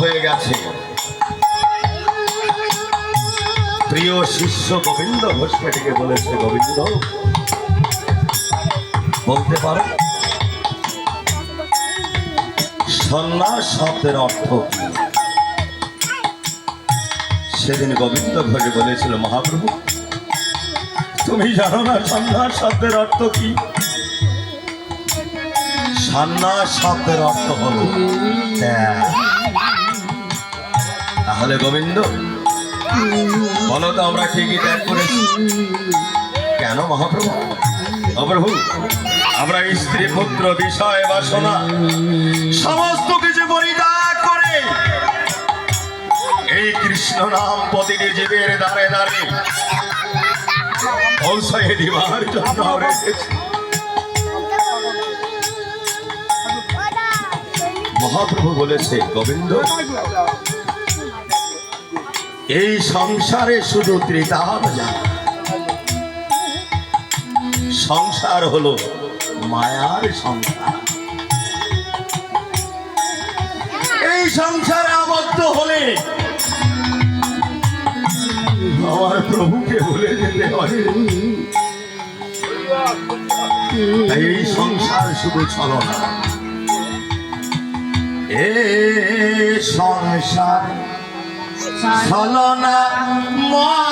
হয়ে গেছে। প্রিয় শিষ্য গোবিন্দ ঘোষকে ডেকে বলেছে, গোবিন্দ, বলতে পারো? সন্ন্যাস শব্দের অর্থ সেদিন গোবিন্দ ঘোষ বলেছিল, মহাপ্রভু, তুমি জানো না সন্ন্যাস শব্দের অর্থ কি? সন্ন্যাস শব্দের অর্থ হলো ত্যাগ। তাহলে গোবিন্দ, বলো তো আমরা ঠিকই ত্যাগ করেছি। কেন মহাপ্রভু? অপ্রভু আমরা স্ত্রী পুত্র বিষয় বাসনা, সমস্ত কিছু পরিত্যাগ করে এই কৃষ্ণ নাম প্রতিটি জীবের দ্বারে দ্বারে পৌঁছায় দিবার জন্য মহাপ্রভু বলেছে, গোবিন্দ এই সংসারে শুধু ত্রিতাপ সংসার হলো মায়ার সংসার। এই সংসারে আবদ্ধ হলে আমার প্রভুকে ভুলে যেতে হয়। এই সংসার শুধু চলো না এ সংসার ছলনা কেবল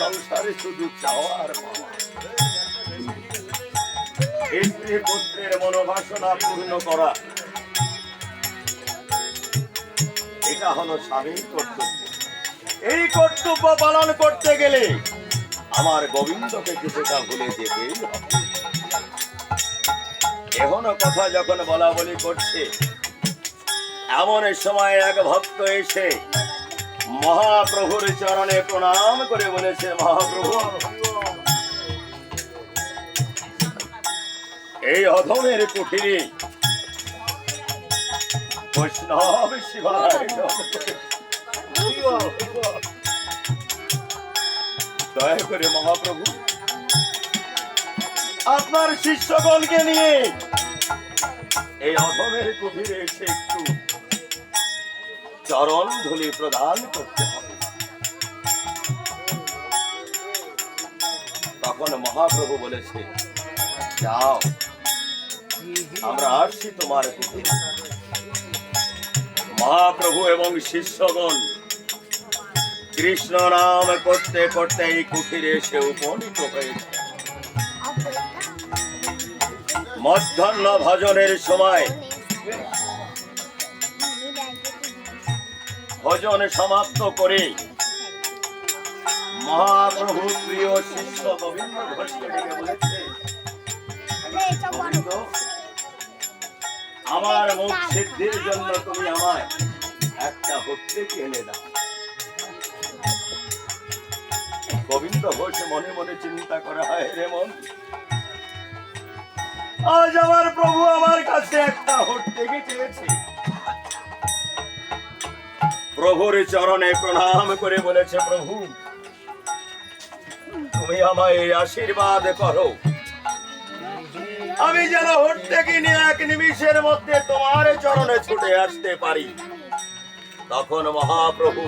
সংসারে শুধু চাওয়ার স্ত্রী পুত্রের মনোবাসনা পূর্ণ করা। এটা হলো স্বামীর কর্তব্য। এই কর্তব্য পালন করতে গেলে আমার গোবিন্দকে কিছুটা ভুলে যেতেই এখনও কথা যখন বলা বলি করছে, এমন সময় এক ভক্ত এসে মহাপ্রভুর চরণে প্রণাম করে বলেছে, মহাপ্রভু, এই অধমের কুঠিরে বৈষ্ণব দয়া করে মহাপ্রভু আপনার শিষ্যগণকে নিয়ে এই অধমের কুঠিরে এসে একটু চরণ ধুলি প্রদান করতে হবে তখন মহাপ্রভু বলেছে যাও আমরা আসছি তোমার কুঠিরে মহাপ্রভু এবং শিষ্যগণ, কৃষ্ণ নাম করতে করতে এই কুঠিরে এসে উপনীত হয়েছে। মধ্যাহ্ন ভজনের সময় ভজন সমাপ্ত করে মহাপ্রভু প্রিয় শিষ্য গোবিন্দ ঘোষকে ডেকে বলেছে আমার মুখ সিদ্ধির জন্য তুমি আমায় একটা হত্যে এনে দাও। গোবিন্দ ঘোষ মনে মনে চিন্তা করা হয় রে মন, আজ আমার প্রভু আমার কাছে একটা হত্যে চেয়েছে। প্রভুর চরণে প্রণাম করে বলেছে, প্রভু, তুমি আমায় আশীর্বাদ করো। আমি যেন হট্টেকে নিয়ে এক নিমিষের মধ্যে তোমার চরণে ছুটে আসতে পারি। তখন মহাপ্রভু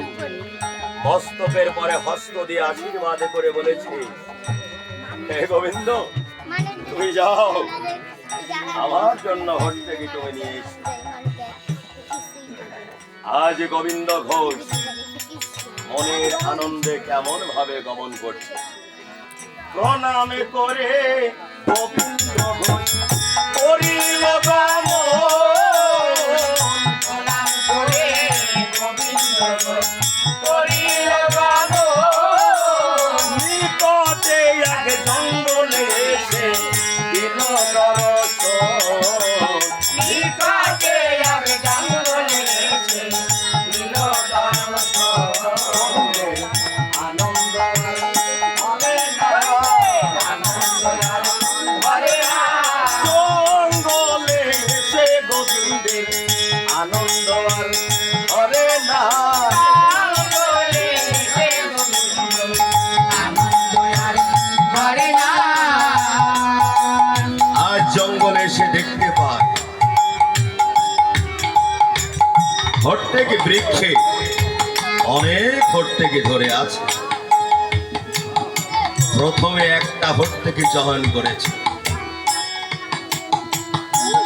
মস্তকের পরে হস্ত দিয়ে আশীর্বাদ করে বলেছে, হে গোবিন্দ, তুমি যাও। আমার জন্য হট থেকে তুমি নিয়ে আজ গোবিন্দ ঘোষ মনের আনন্দে কেমন ভাবে গমন করছে? প্রণামে করে গোবিন্দ ঘোষ করিল গমন প্রথমে একটা হট্টেকে চয়ন করেছে।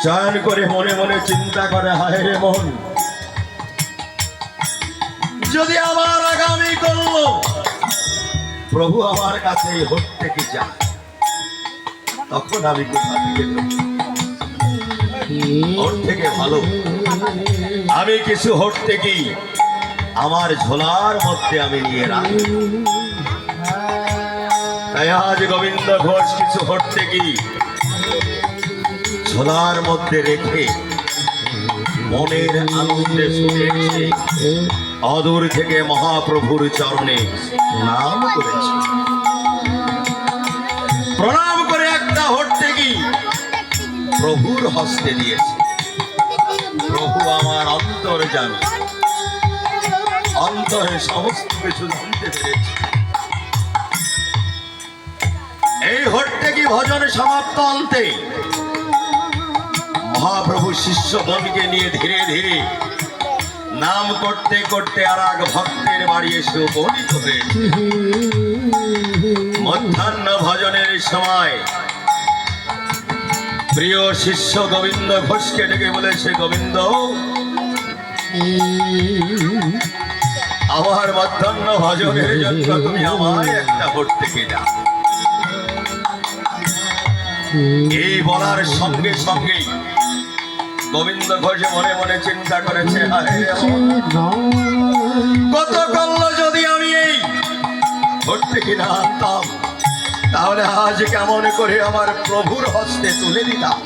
চয়ন করে মনে মনে চিন্তা করে, হায় রে মন। যদি আমার আগামী করল, প্রভু আমার কাছে এই হট্টেকে যায় তখন আমি কোথা থেকে? ওর থেকে ভালো। আমি কিছু হোট থেকেই আমার ঝোলার মধ্যে আমি নিয়ে রাখি তাই আজ গোবিন্দ ঘোষ কিছু হোট কি ঝোলার মধ্যে রেখে মনের আনন্দে শুনেছে অদূর থেকে মহাপ্রভুর চরণে নাম করেছে। প্রণাম করে একটা হোট কি প্রভুর হস্তে দিয়েছে। প্রভু আমার অন্তর জানে অন্তরে সমস্ত কিছু জানতে পেরেছে। হট্টে কি ভজন সমাপ্ত অন্তে। মহাপ্রভু শিষ্যগণকে নিয়ে ধীরে ধীরে নাম করতে করতে আর এক ভক্তের বাড়ি এসে উপনীত মধ্যাহ্ন ভজনের সময় প্রিয় শিষ্য গোবিন্দ ঘোষকে ডেকে বলেছে, গোবিন্দ, আমার মধ্যাহ্ন ভজনের জন্য তুমি আমায় একটা ভোট থেকে এই বলার সঙ্গে সঙ্গেই গোবিন্দ ঘোষ মনে মনে চিন্তা করেছে কত করল যদি আমি এই ভোট থেকে না আনতাম তাহলে আজ কেমন করে আমার প্রভুর হস্তে তুলে দিতাম?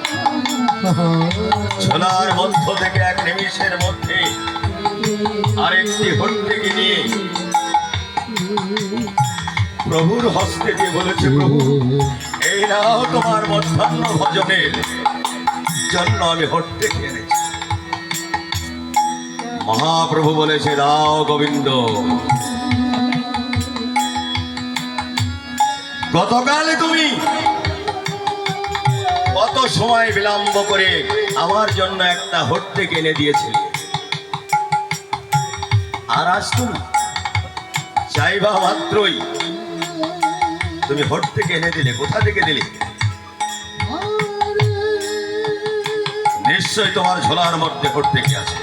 ছোলার মধ্য থেকে এক নিমিষের মধ্যে আরেকটি হট্টেকে নিয়ে প্রভুর হস্তে দিয়ে বলেছে, প্রভু, এই নাও তোমার মধ্যাহ্ন ভজনের জন্য আমি হট্টেকে এনেছি মহাপ্রভু বলেছে, দাও গোবিন্দ। গতকাল তুমি কত সময় বিলম্ব করে আমার জন্য একটা হট্টে কিনে দিয়েছিলে। আর আজ তুমি চাইবা মাত্রই তুমি হট থেকে এনে দিলে, কোথা থেকে দিলে? নিশ্চয় তোমার ঝোলার মধ্যে হট্টে থেকে আছে।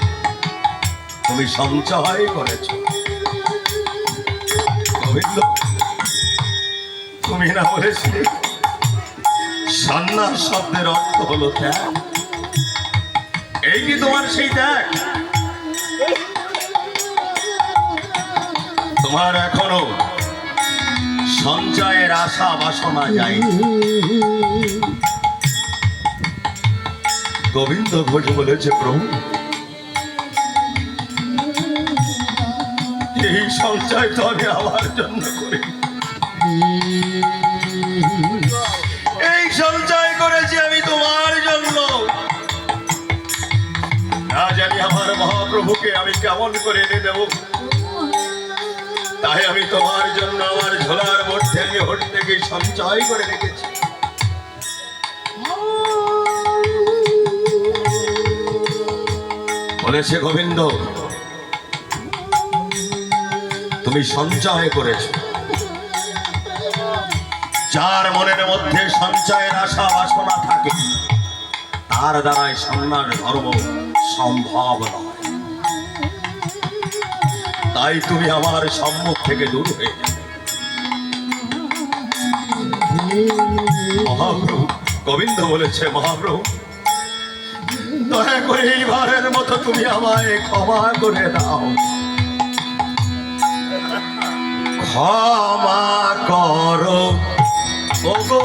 তুমি সঞ্চয় করেছ। তুমি না বলেছিলে, সন্ন্যাস শব্দের অর্থ হলো ত্যাগ। এই কি তোমার সেই ত্যাগ? তোমার এখনও সঞ্চয়ের আশা বাসনা যায়। গোবিন্দ ঘোষ বলেছে, প্রভু, এই সঞ্চয় তো আমি আমার জন্য করি। এই সঞ্চয় করেছি আমি তোমার জন্য। না জানি আমার মহাপ্রভুকে আমি কেমন করে এনে দেব। তাই আমি তোমার জন্য আমার ঝোলার মধ্যে আমি হোট থেকে সঞ্চয় করে রেখেছি। বলেছে গোবিন্দ, তুমি সঞ্চয় করেছ। যার মনের মধ্যে সঞ্চয়ের আশা বাসনা থাকে, তার দ্বারাই সন্ন্যাস ধর্ম সম্ভব নয়। তাই তুমি আমার সম্মুখ থেকে দূর হয়ে। মহাপ্রভু, গোবিন্দ বলেছে, মহাপ্রভু, দয়া করে এইবারের মতো তুমি আমায় ক্ষমা করে দাও ক্ষমা করো, ওগো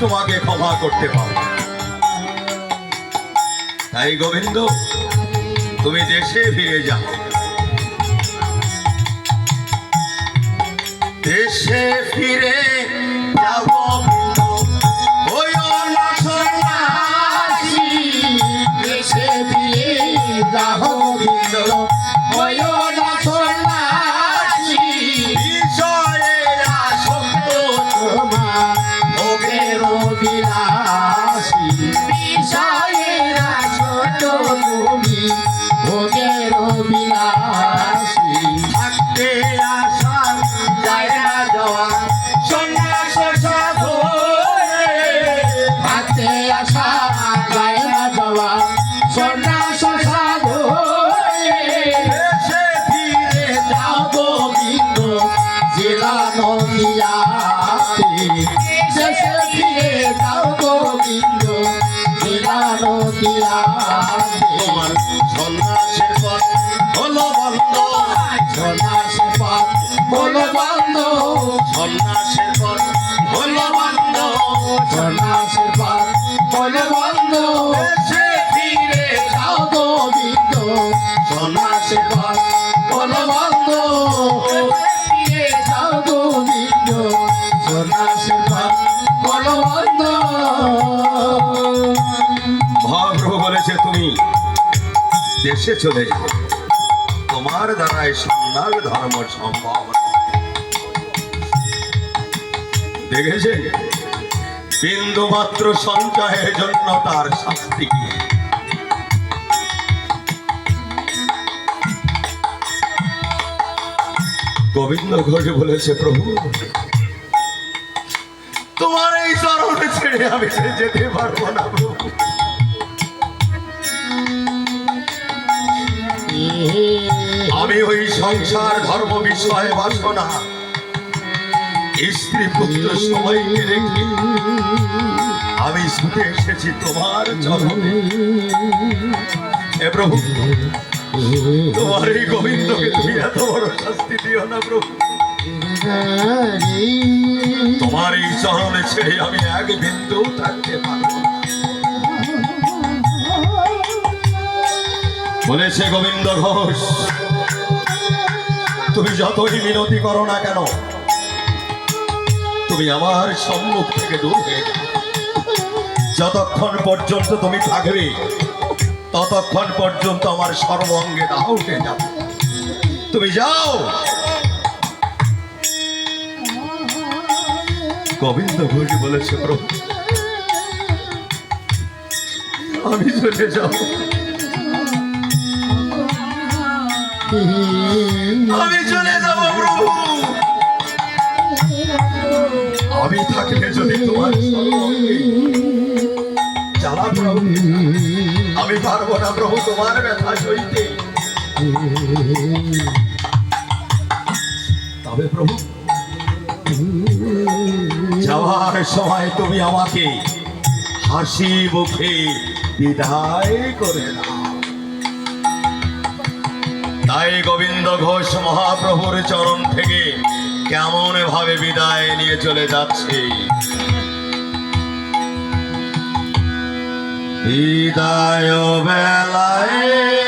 তোমাকে ক্ষমা করতে পারো তাই গোবিন্দ তুমি দেশে ফিরে যাও। দেশে ফিরে দেশে চলে যাও। তোমার দ্বারাই সন্ন্যাস ধর্ম সম্ভব নয়। বিন্দু মাত্র সঞ্চয়ের জন্য তার শাস্তি গোবিন্দ ঘোষ বলেছে, প্রভু, তোমার এই চরণে ছেড়ে আমি যেতে পারব না, প্রভু। আমি ওই সংসার ধর্ম বিষয়ে বাসনা স্ত্রী পুত্র সবাইকে রেখে আমি ছুটে এসেছি তোমার চরণে। হে প্রভু, তোমার এই গোবিন্দকে তুমি এত বড় শাস্তি দিও না প্রভু। তোমার এই চরণে ছেড়ে আমি এক বিন্দু থাকতে পারব বলেছে গোবিন্দ ঘোষ, তুমি যতই মিনতি করো না কেন তুমি আমার সম্মুখ থেকে দূর হয়ে। যতক্ষণ পর্যন্ত তুমি থাকবে, ততক্ষণ পর্যন্ত আমার সর্বঙ্গে দাহ উঠে যাবে। তুমি যাও। গোবিন্দ ঘোষ বলেছে, প্রভু, আমি চলে যাব। আমি চলে যাব, প্রভু। আমি থাকলে যদি তোমার জ্বালা প্রভু আমি পারব না প্রভু তোমার ব্যথা সইতে। তবে প্রভু, যাওয়ার সময় তুমি আমাকে হাসি মুখে বিদায় করে তাই গোবিন্দ ঘোষ মহাপ্রভুর চরণ থেকে কেমন ভাবে বিদায় নিয়ে চলে যাচ্ছে? বিদায় বেলায়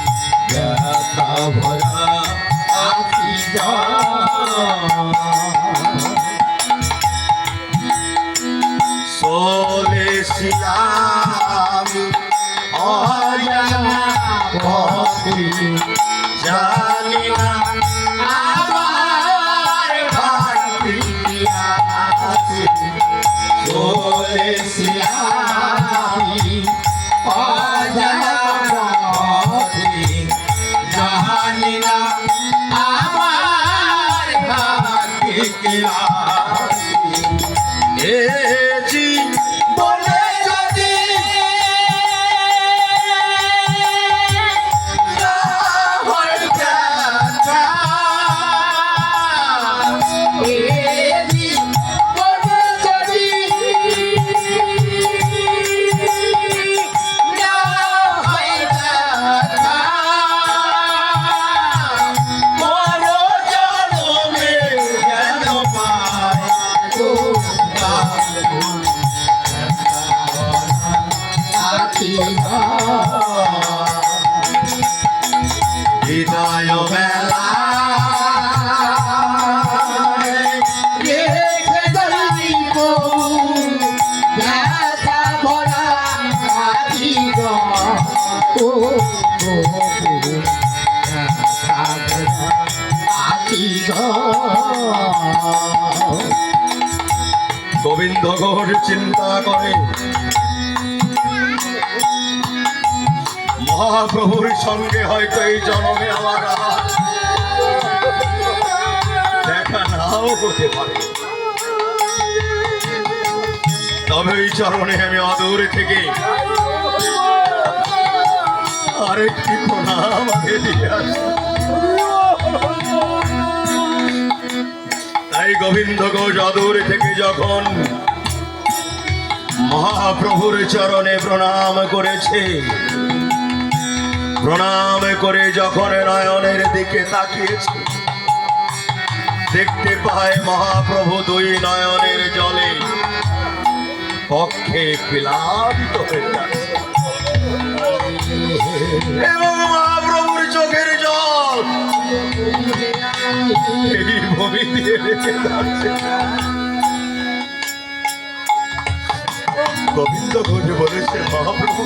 গোবিন্দ ঘোষ চিন্তা করে। মহাপ্রভুর সঙ্গে হয়তো এই জন্মে আমার দেখা নাও হতে পারে। তবে এই চরণে আমি অদূর থেকে আরেকটি প্রণাম আমাকে দিয়ে আসো গোবিন্দ ঘোষ থেকে যখন মহাপ্রভুর চরণে প্রণাম করেছে, প্রণাম করে যখন নয়নের দিকে তাকিয়েছে, দেখতে পায় মহাপ্রভু দুই নয়নের জলে পক্ষে প্লাবিত হয়ে যাচ্ছে। এবং গোবিন্দ ঘোষ বলেছে মহাপ্রভু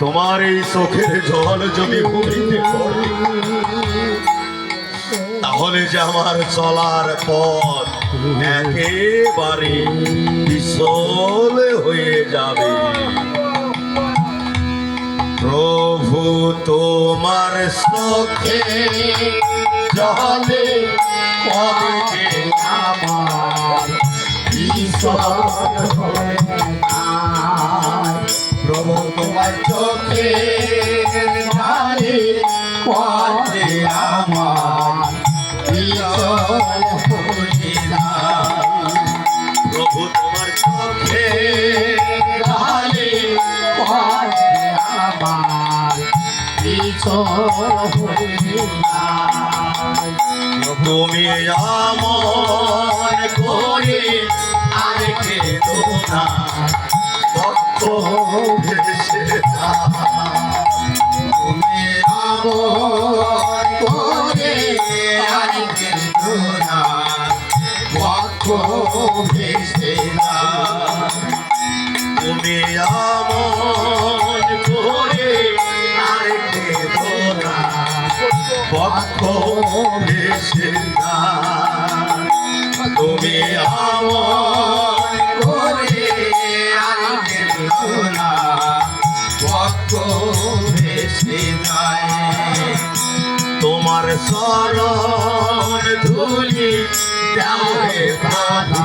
তোমার এই চোখের জল যদি ভূমিতে তাহলে যে আমার চলার পথ একেবারে বিশল হয়ে যাবে। প্রভু তোমার সখে জলে কবে আমার প্রভু তোমার চোখে তুমি আমন করে আরেকে দোনা ভক্ত ভেসে তুমি আমর করে আজকের দোনা বক্ষ ভেসে তুমি আমন করে আরেকে দোনা ভক্ত ভেসে তুমি আমন করে আজকের না যায় তোমার শরণ ধুলি দেওয়ে প্রভু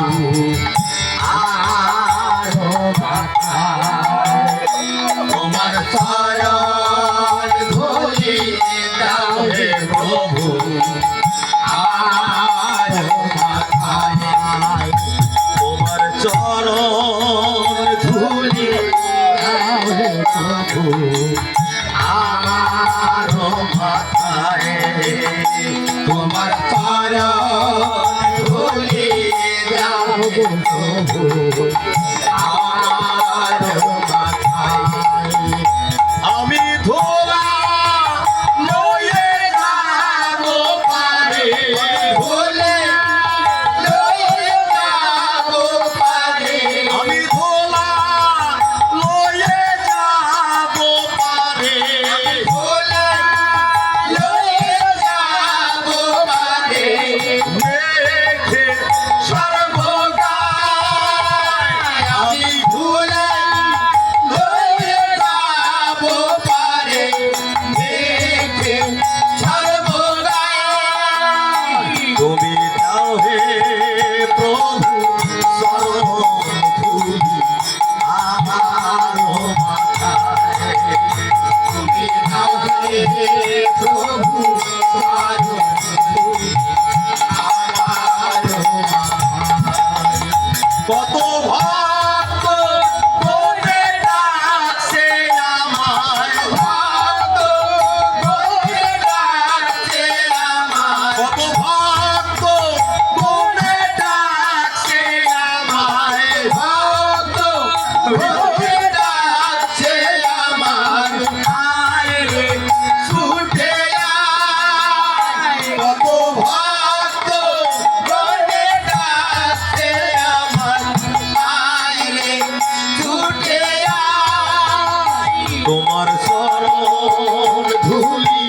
তোমার চরণ ধুলি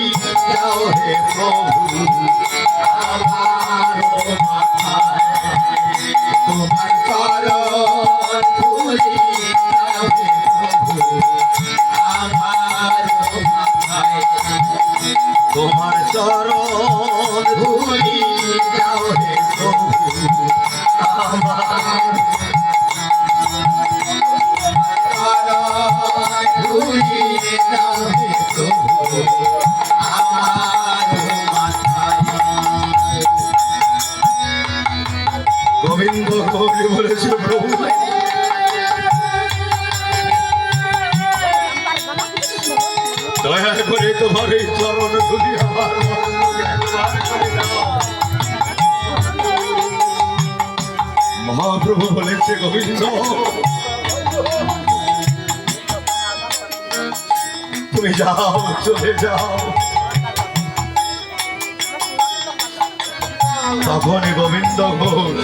যাও হে প্রভু। মহাপ্রভু বলেছে গোবিন্দ তুমি যাও চলে যাও। তখন গোবিন্দ ঘোষ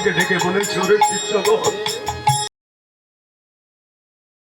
মহাপ্রভুর শিষ্য কন্ডিকে ডেকে বলেছে ওরে শিষ্য ঘোষ